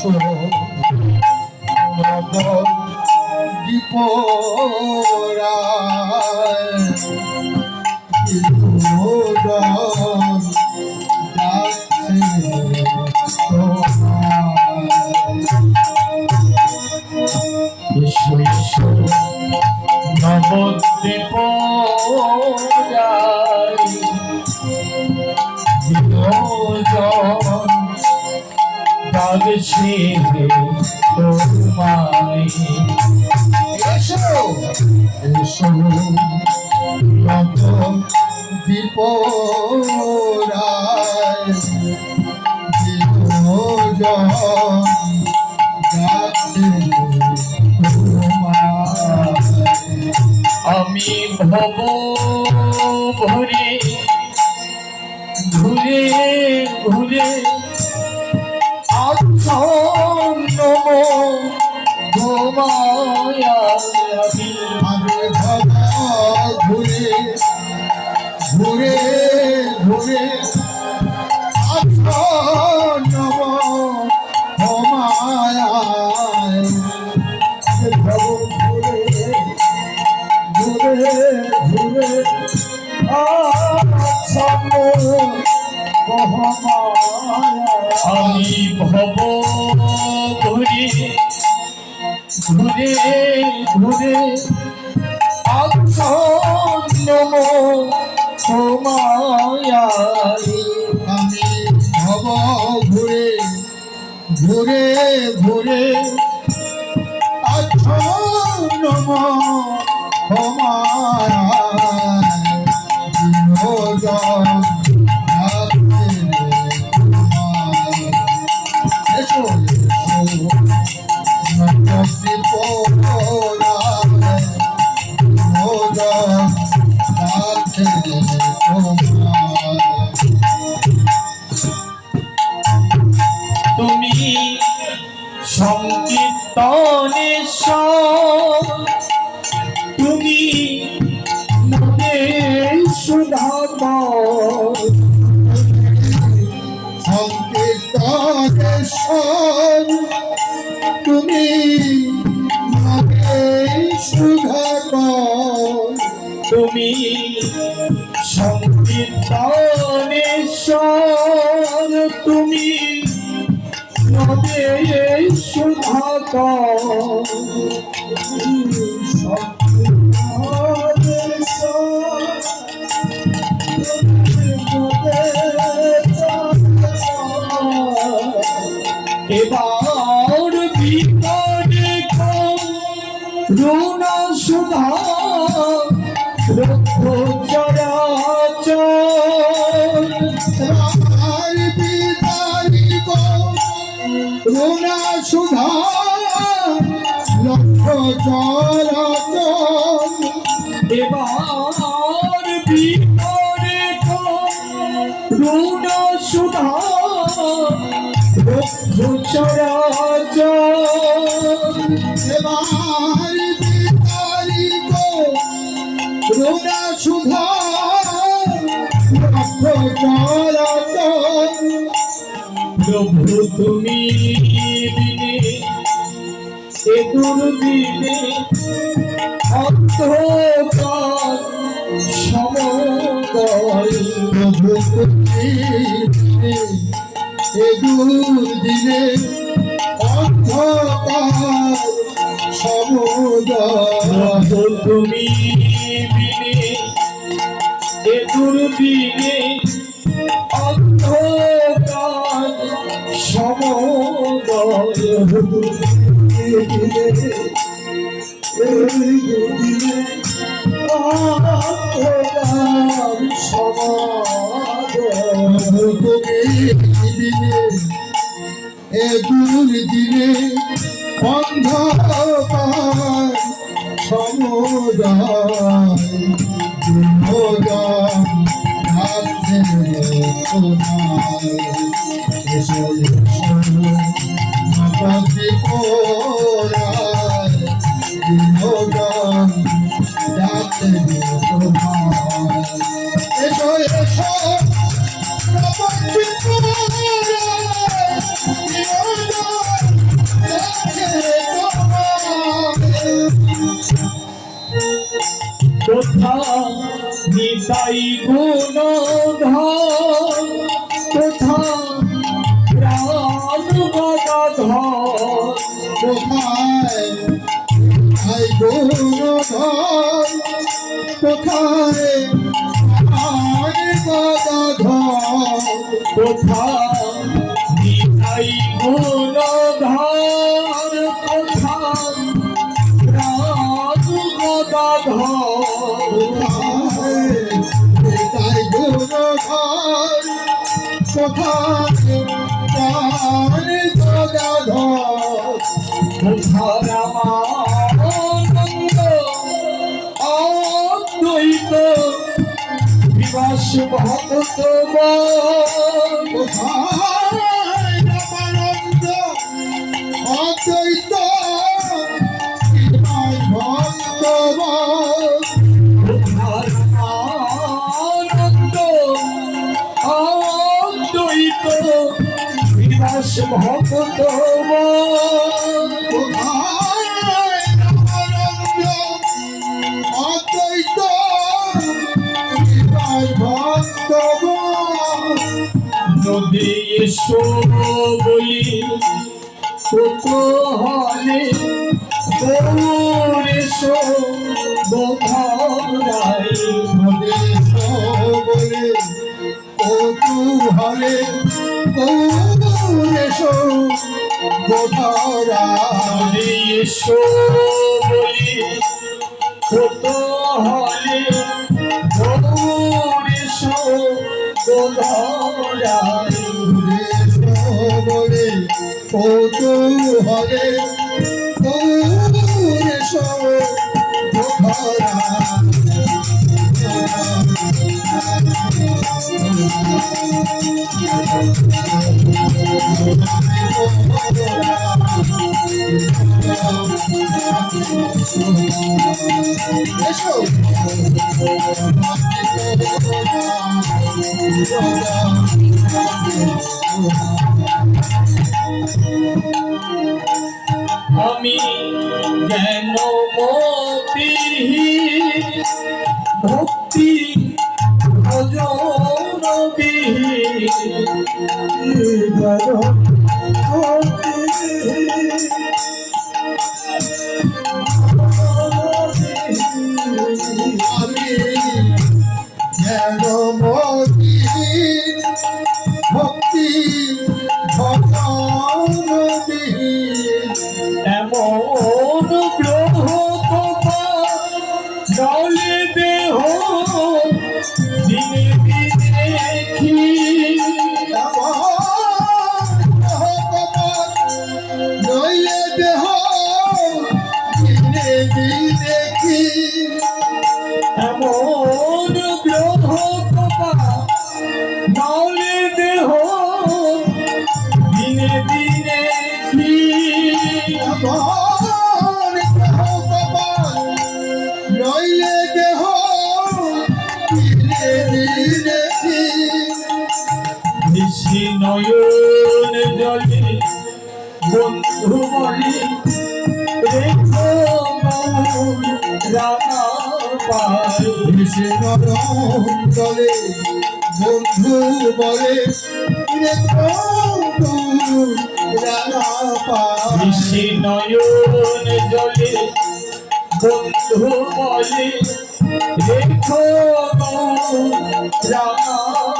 এসো তোমায়। আমি ভব ভরে ঘুরে ঘুরে আচ্ছন্ন ঘুমায়া আমি ঘুরে ঘুরে ঘুরে আমি ভব ঘুরে ঘুরে ঘুরে ঘুরে নম। এসো তুমি এবার বিপদে রুণ সুধা পিতারি গো রুণা সুধা লক্ষ চরাচর। চরাচর প্রভু তুমি বিনে এ দুর্দিনে অন্ধকার সময় প্রভু তুমি এ অন্ধকার সমুদয় তুমি দুর্দিনে অন্ধকার দুর্দিনে অন্ধকার সমুদায় বিনোদন ভাবছে তোমায় তাই গুণ ধন কোথা রাম গদাধর। কোথায়? আই গুণধর কোথায়? কোথা গুণধর কোথায় আই গদাধর ধরামানন্দ অদ্বৈত বিবাস ভক্ত কোথায় বলি কত হলে গৌর এসো বোধাই বলে, কৌতূহলে কৌরেশো এসো বলি কত হলে গৌর বোধাই কৌতূহলে কৌরেশো এসো। আমি জ্ঞান মতি ভক্তি ভজন আমি নিশি নয়ন জলে বন্ধু বলি রেখো রানা পাই চলে বন্ধু বলে রানা পা নিশি নয়ন জলে বন্ধু বলে রেখো রানা